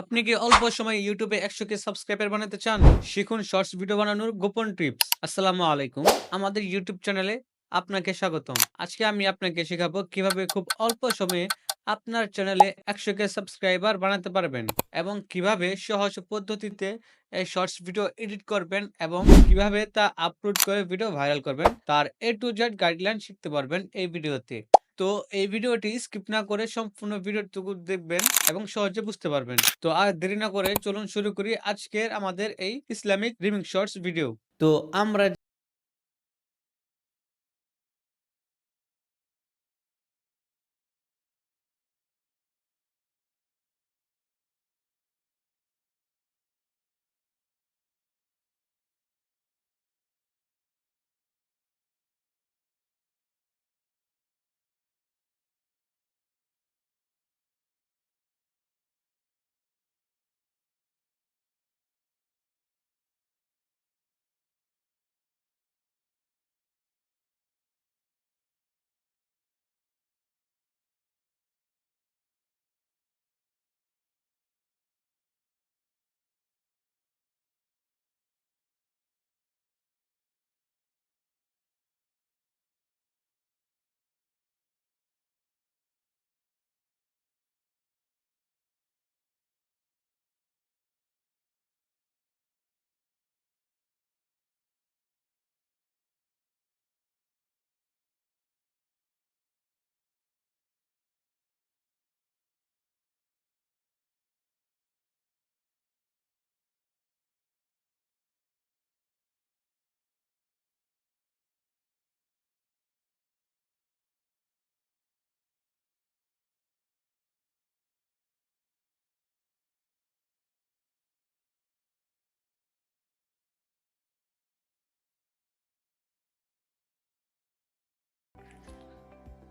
আপনি কি অল্প সময়ে ইউটিউবে একশো কে সাবস্ক্রাইবার বানাতে চান? শিখুন শর্টস ভিডিও বানানোর গোপন টিপস। আসসালামু আলাইকুম। আমাদের ইউটিউব চ্যানেলে আপনাকে স্বাগতম। আজকে আমি আপনাকে শেখাবো কীভাবে খুব অল্প সময়ে আপনার চ্যানেলে একশো কে সাবস্ক্রাইবার বানাতে পারবেন এবং কীভাবে সহজ পদ্ধতিতে এই শর্টস ভিডিও এডিট করবেন এবং কীভাবে তা আপলোড করে ভিডিও ভাইরাল করবেন। তার এ টু জেড গাইডলাইন শিখতে পারবেন এই ভিডিওতে। তো এই ভিডিওটি স্কিপ না করে সম্পূর্ণ ভিডিওটুকু দেখবেন এবং সহজে বুঝতে পারবেন। তো আর দেরি না করে চলুন শুরু করি আজকের আমাদের এই ইসলামিক রিমিং শর্টস ভিডিও। তো আমরা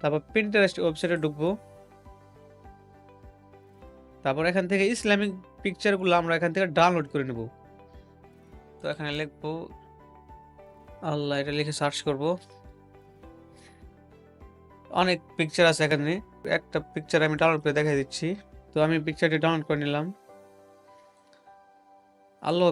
তারপর প্রিন্টারেস্ট ওয়েবসাইটে ঢুকবো। তারপর এখান থেকে ইসলামিক পিকচারগুলো আমরা এখান থেকে ডাউনলোড করে নেব। তো এখানে লিখব, আল্লাহ, এটা লিখে সার্চ করব। অনেক পিকচার আছে এখানে। একটা পিকচার আমি ডাউনলোড করে দেখাই দিচ্ছি। তো আমি পিকচারটি ডাউনলোড করে নিলাম। আল্লাহ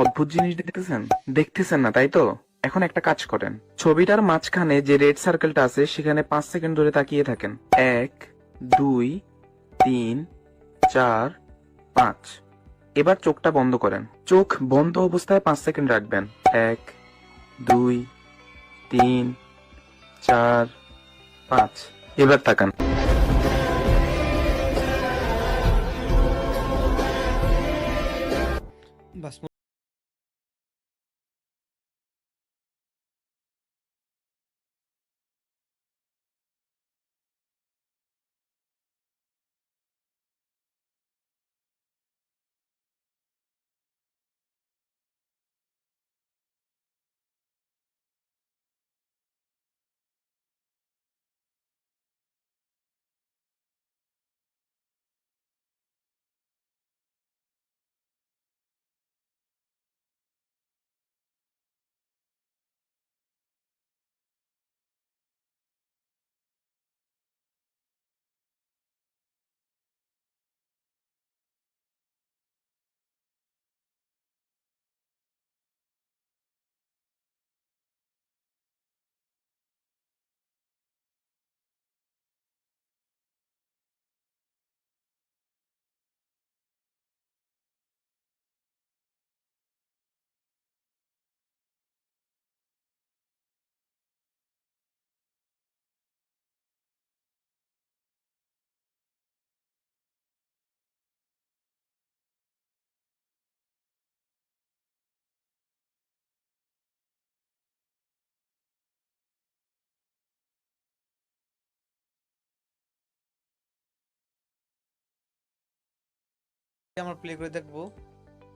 অদ্ভুত জিনিস দেখতেছেন? দেখতেছেন না, তাই তো? এখন একটা কাজ করেন। ছবিটার মাঝখানে যে রেড সার্কেলটা আছে, সেখানে পাঁচ সেকেন্ড ধরে তাকিয়ে থাকেন। এক, দুই, তিন, চার, পাঁচ। এবার চোখটা বন্ধ করেন। চোখ বন্ধ অবস্থায় পাঁচ সেকেন্ড রাখবেন। এক, দুই, তিন, চার, পাঁচ। এবার তাকান। বাস আমরা প্লে করে দেখব।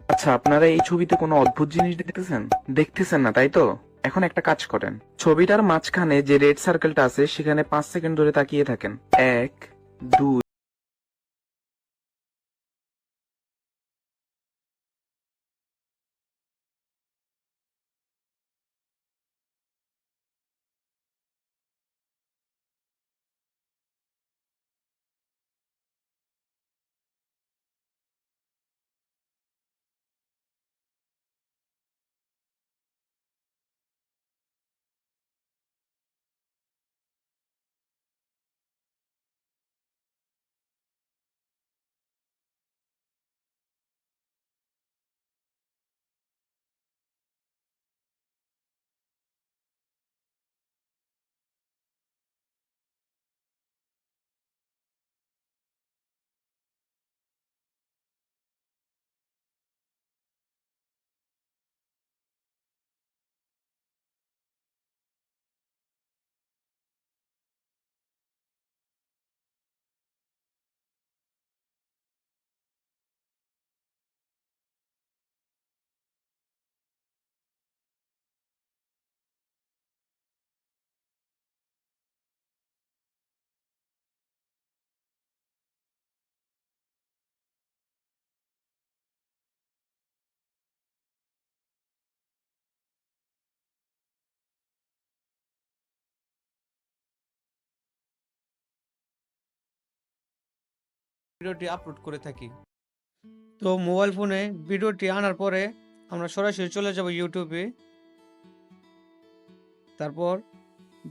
আচ্ছা আপনারা এই ছবিতে কোনো অদ্ভুত জিনিস দেখতেছেন? দেখতেছেন না, তাই তো? এখন একটা কাজ করেন। ছবিটার মাঝখানে যে রেড সার্কেলটা আছে, সেখানে পাঁচ সেকেন্ড ধরে তাকিয়ে থাকেন। এক, দুই ভিডিওটি আপলোড করে থাকি। তো মোবাইল ফোনে ভিডিওটি আনার পরে আমরা সরাসরি চলে যাব ইউটিউবে তারপর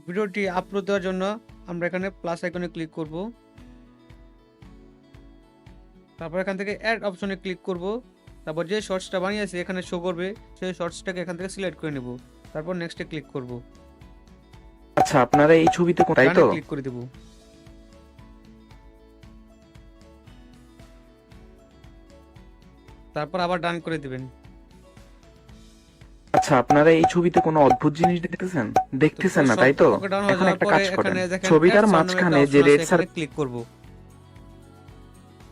ভিডিওটি আপলোড দেওয়ার জন্য আমরা এখানে প্লাস আইকনে ক্লিক করব। তারপর এখান থেকে অ্যাড অপশনে ক্লিক করব। তারপর যে শর্টসটা বানিয়েছি এখানে শো করবে সেই শর্টসটাকে এখান থেকে সিলেক্ট করে নেব। তারপর নেক্সটে ক্লিক করব। আচ্ছা আপনারা এই ছবিতে তাই তো? ক্লিক করে দেব। তারপর আবার ডান করে দিবেন। আচ্ছা আপনারা এই ছবিতে কোনো অদ্ভুত জিনিস দেখতেছেন? দেখতেছেন না তাই তো? এখন একটা কাজ করেন। ছবিটার মাঝখানে যে রেড সার্কেল ক্লিক করব।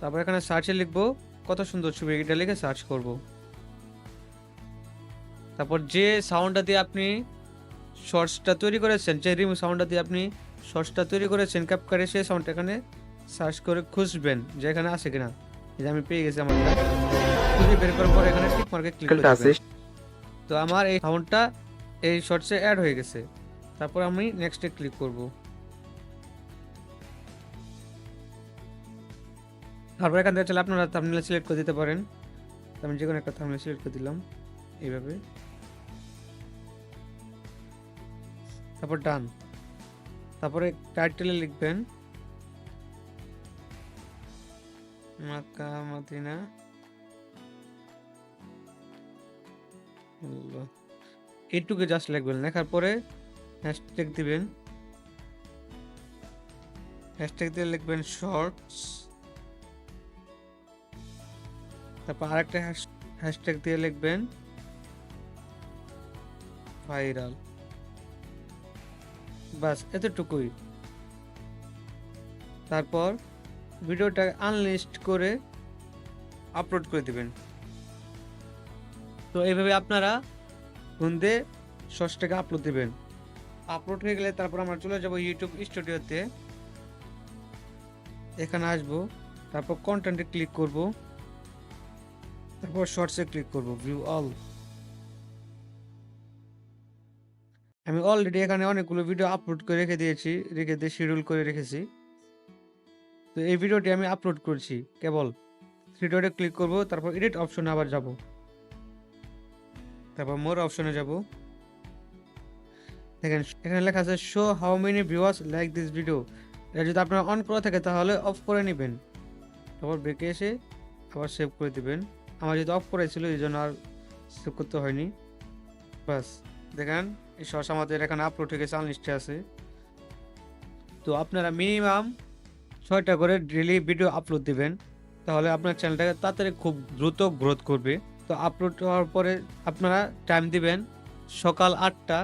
তারপর এখানে সার্চে লিখব কত সুন্দর ছবি এটা লিখে সার্চ করব। তারপর যে সাউন্ডটা দিয়ে আপনি শর্টসটা তৈরি করেছেন যে রিমু সাউন্ডটা দিয়ে আপনি শর্টসটা তৈরি করেছেন ক্যাপ করে সেই সাউন্ডটা এখানে সার্চ করে খুঁজবেন যে এখানে আছে কিনা। এই যে আমি পেয়ে গেছি আমারটা খুঁজে বের করার পর এখানে টিক মার্কে ক্লিক করে তো আমার এই সাউন্ডটা এই শর্টসে অ্যাড হয়ে গেছে। তারপর আমি নেক্সটে ক্লিক করব। তারপর এখান থেকে চলে আপনারা থাম্বনেল সিলেক্ট করে দিতে পারেন। আমি যে কোনো একটা থাম্বনেল সিলেক্ট করে দিলাম এইভাবে। তারপর ডান তারপরে টাইটেলে লিখবেন। মাক্কা মদিনা এইটুকু জাস্ট লিখবেন লেখার পরে হ্যাশট্যাগ দিবেন। হ্যাশট্যাগ দিয়ে লিখবেন শর্টস তারপর আরেকটা হ্যাশট্যাগ দিয়ে লিখবেন ভাইরাল বাস, এতটুকুই। তারপর ভিডিওটা আনলিস্ট করে আপলোড করে দিবেন। তো এইভাবে আপনারা ফোনতে শর্টসটাকে আপলোড দেবেন। আপলোড হয়ে গেলে তারপর আমরা চলে যাব ইউটিউব স্টুডিওতে এখানে আসব, তারপর কন্টেন্টে ক্লিক করব। তারপর শর্টসে ক্লিক করব ভিউ অল আমি অলরেডি এখানে অনেকগুলো ভিডিও আপলোড করে রেখে দিয়েছি, রেখে দিয়ে শিডিউল করে রেখেছি। তো এই ভিডিওটি আমি আপলোড করছি, কেবল। থ্রি ডটে ক্লিক করব, তারপর এডিট অপশনে আবার যাব। তারপর মোর অপশনে যাব। দেখেন, এখানে লেখা আছে show how many viewers like this video এটা যদি আপনার অন করা থাকে, তাহলে অফ করে নেবেন। তারপর বেঁকে এসে আবার সেভ করে দিবেন। আমার যদি অফ করা ছিল, এই জন্য আর সেভ করতে হয়নি। বাস, দেখেন, এই সস আমাদের এখানে আপলোড হয়ে গেছে আনলিস্টে আছে। তো আপনারা মিনিমাম ছয়টা করে ডেলি ভিডিও আপলোড দিবেন। তাহলে আপনার চ্যানেলটাকে তাড়াতাড়ি খুব দ্রুত গ্রোথ করবে। তো আপলোড হওয়ার পরে আপনারা টাইম দিবেন সকাল আটটা,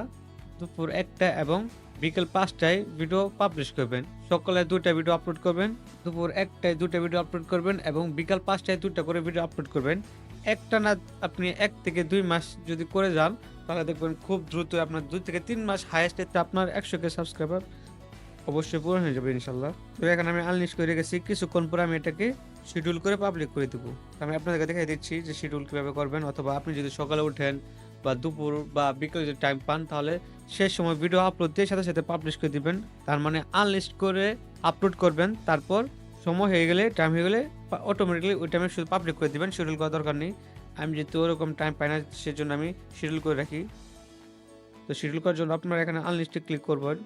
দুপুর একটা এবং বিকেল পাঁচটায় ভিডিও পাবলিশ করবেন। সকালে দুটা ভিডিও আপলোড করবেন, দুপুর একটায় দুটা ভিডিও আপলোড করবেন এবং বিকাল পাঁচটায় দুটা করে ভিডিও আপলোড করবেন। একটা না আপনি এক থেকে দুই মাস যদি করে যান, তাহলে দেখবেন খুব দ্রুত আপনার দুই থেকে তিন মাস হাইয়েস্ট আপনার একশো কে সাবস্ক্রাইবার অবশ্যই পূরণ হয়ে যাবে ইনশাল্লাহ। তো এখানে আমি আনলিস্ট করে রেখেছি কিছুক্ষণ পরে আমি এটাকে শিডিউল করে পাবলিক করে দেবো। আমি আপনাদেরকে দেখাই দিচ্ছি যে শিডিউল কীভাবে করবেন, অথবা আপনি যদি সকালে উঠেন বা দুপুর বা বিকেলে যদি টাইম পান, তাহলে সেই সময় ভিডিও আপলোড দিয়ে সাথে সাথে পাবলিশ করে দিবেন। তার মানে আনলিস্ট করে আপলোড করবেন, তারপর সময় হয়ে গেলে টাইম হয়ে গেলে অটোমেটিকলি ওই টাইমে শুধু পাবলিক করে দিবেন শিডিউল করার দরকার নেই। আমি যেহেতু ওরকম টাইম পাই না, সেজন্য আমি শিডিউল করে রাখি। তো শিডিউল করার জন্য আপনারা এখানে আনলিস্টে ক্লিক করবেন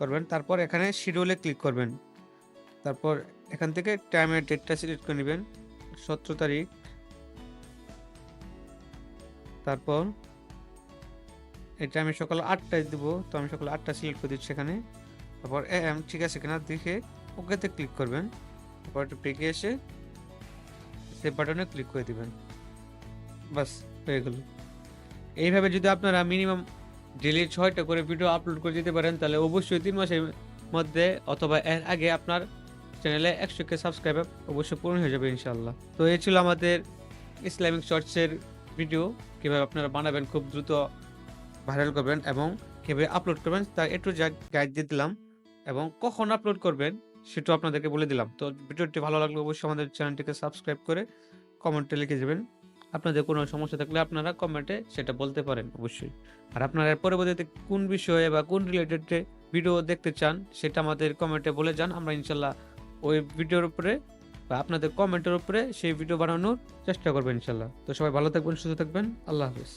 করবেন, তারপর এখানে শিডিউলে ক্লিক করবেন। তারপর এখান থেকে টাইমের ডেটটা সিলেক্ট করে নেবেন, সতেরো তারিখ। তারপর এটা আমি সকাল আটটায় দেবো, তো আমি সকাল আটটা সিলেক্ট করে দিচ্ছি এখানে। তারপর এম ঠিক আছে কিনা দেখে ওকেতে ক্লিক করবেন। তারপর একটু পেকে এসে সেভ বাটনে ক্লিক করে দিবেন। বাস হয়ে গেল। এইভাবে যদি আপনারা মিনিমাম ডেলি ছয়টা করে ভিডিও আপলোড করে দিতে পারেন, তাহলে অবশ্যই তিন মাসের মধ্যে অথবা এর আগে আপনার চ্যানেলে একশো কে অবশ্যই পূরণ হয়ে যাবে ইনশাল্লাহ তো এই ছিল আমাদের ইসলামিক শর্টসের ভিডিও। কীভাবে আপনারা বানাবেন, খুব দ্রুত ভাইরাল করবেন এবং কীভাবে আপলোড করবেন, তা একটু গাইড দিয়ে দিলাম এবং কখন আপলোড করবেন সেটাও আপনাদেরকে বলে দিলাম। তো ভিডিওটি ভালো লাগলে অবশ্যই আমাদের চ্যানেলটিকে সাবস্ক্রাইব করে কমেন্টে লিখে দেবেন আপনাদের কোনো সমস্যা থাকলে আপনারা কমেন্টে সেটা বলতে পারেন অবশ্যই। আর আপনারা পরবর্তীতে কোন বিষয়ে বা কোন রিলেটেড ভিডিও দেখতে চান সেটা আমাদের কমেন্টে বলে যান। আমরা ইনশাল্লাহ ওই ভিডিওর উপরে বা আপনাদের কমেন্টের উপরে সেই ভিডিও বানানোর চেষ্টা করবেন ইনশাল্লাহ। তো সবাই ভালো থাকবেন, সুস্থ থাকবেন। আল্লাহ হাফিজ।